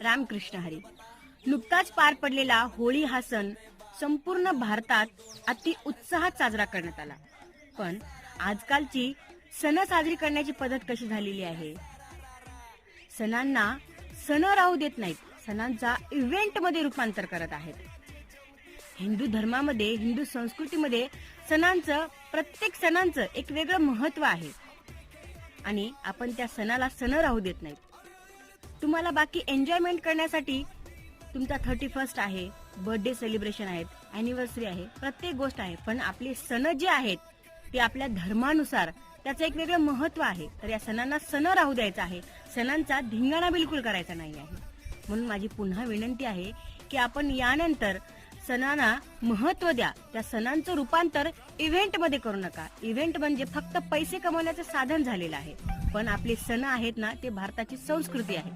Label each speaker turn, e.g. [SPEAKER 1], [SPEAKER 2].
[SPEAKER 1] रामकृष्ण हरी. नुकताच पार पडलेला होळी हा सण संपूर्ण भारतात अति उत्साहात साजरा करण्यात आला. पण आजकालची सण साजरी करण्याची पद्धत कशी झालेली आहे? सणांना सण राहू देत नाहीत सणांचा इव्हेंटमध्ये रूपांतर करत आहेत. हिंदू धर्मामध्ये हिंदू संस्कृतीमध्ये सणांचं प्रत्येक सणांचं एक वेगळं महत्त्व आहे. आणि आपण त्या सणाला सण राहू देत नाहीत. तुम्हाला बाकी एन्जॉयमेंट करण्यासाठी तुमचा थर्टी फर्स्ट आहे बर्थडे सेलिब्रेशन आहेत अॅनिव्हर्सरी आहे प्रत्येक गोष्ट आहे पण आपले सण जे आहेत ते आपल्या धर्मानुसार त्याचं एक वेगळं महत्त्व आहे. तर या सणांना सण राहू द्यायचा आहे. सणांचा धिंगाणा बिलकुल करायचा नाही आहे. म्हणून माझी पुन्हा विनंती आहे की आपण यानंतर सणांना महत्त्व द्या. त्या सणांचं रूपांतर इव्हेंटमध्ये करू नका. इव्हेंट म्हणजे फक्त पैसे कमवण्याचं साधन झालेलं आहे. पण आपले सण आहेत ना ते भारताची संस्कृती आहे.